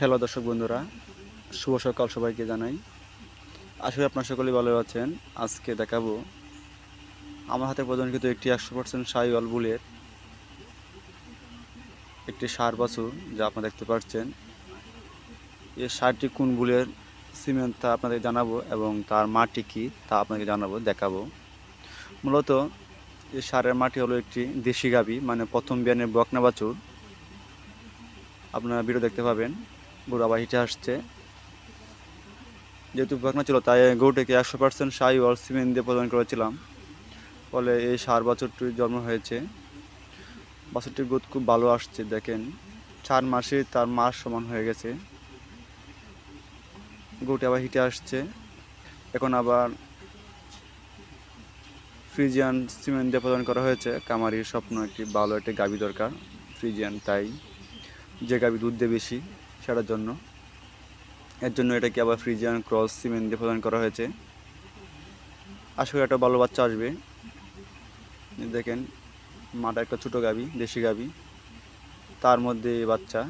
Hello দর্শক বন্ধুরা, শুভ সকাল সবাইকে জানাই। আসলে আপনার সকলেই ভালো আছেন। আজকে দেখাবো আমার হাতে প্রদানকৃত একটি একশো পার্সেন্ট সাইওয়াল বুলের একটি সার বাছুর, যা আপনারা দেখতে পাচ্ছেন। এই সারটি কোন বুলের সিমেন্ট তা আপনাদের জানাব এবং তার মাটি কী তা আপনাকে জানাব, দেখাবো। মূলত এই সারের মাটি হলো একটি দেশি গাবি মানে প্রথম বিয়ানের বকনা বাছুর। আপনারা ভিডিও দেখতে পাবেন। আবার হিটে আসছে। যেহেতু বকনা ছিল, তাই গরুটাকে একশো পার্সেন্ট সাই ওয়াল সিমেন্ট দিয়ে প্রদান করেছিলাম। ফলে এই সার বছরটির জন্ম হয়েছে। বছরটির গ্রোথ খুব ভালো আসছে, দেখেন। চার মাসে তার মাস সমান হয়ে গেছে। গরুটি আবার হিটে আসছে। এখন আবার ফ্রিজিয়ান সিমেন্ট দিয়ে প্রদান করা হয়েছে। কামারির স্বপ্ন একটি ভালো একটি গাবি দরকার, ফ্রিজিয়ান তাই। যে গাবি দুধ দেয় বেশি। সেটার জন্য। এর জন্য এটাকে আবার ফ্রিজিয়ান ক্রস সিমেন্ট দিয়ে প্রদান করা হয়েছে। আশা করি একটা ভালো বাচ্চা আসবে। দেখেন, মাটা একটা ছোটো গাবি, দেশি গাবি। তার মধ্যে বাচ্চা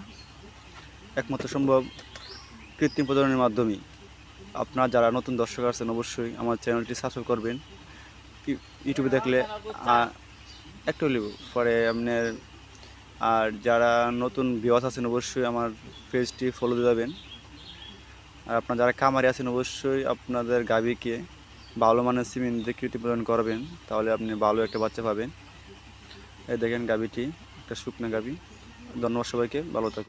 একমাত্র সম্ভব কৃত্রিম প্রজননের মাধ্যমেই আপনারা যারা নতুন দর্শক আছেন, অবশ্যই আমার চ্যানেলটি সাবস্ক্রাইব করবেন। ইউটিউবে দেখলে একটু পরে আপনার আর যারা নতুন ভিওয়াস আছেন অবশ্যই আমার পেজটি ফলো দিয়ে যাবেন। আর আপনার যারা খামারি আছেন অবশ্যই আপনাদের গাভীকে ভালো মানের সিমেন্ট দিয়ে কৃতি প্রদান করবেন, তাহলে আপনি ভালো একটা বাচ্চা পাবেন। এই দেখেন গাভীটি, একটা শুকনো গাভী। ধন্যবাদ সবাইকে, ভালো থাকুন।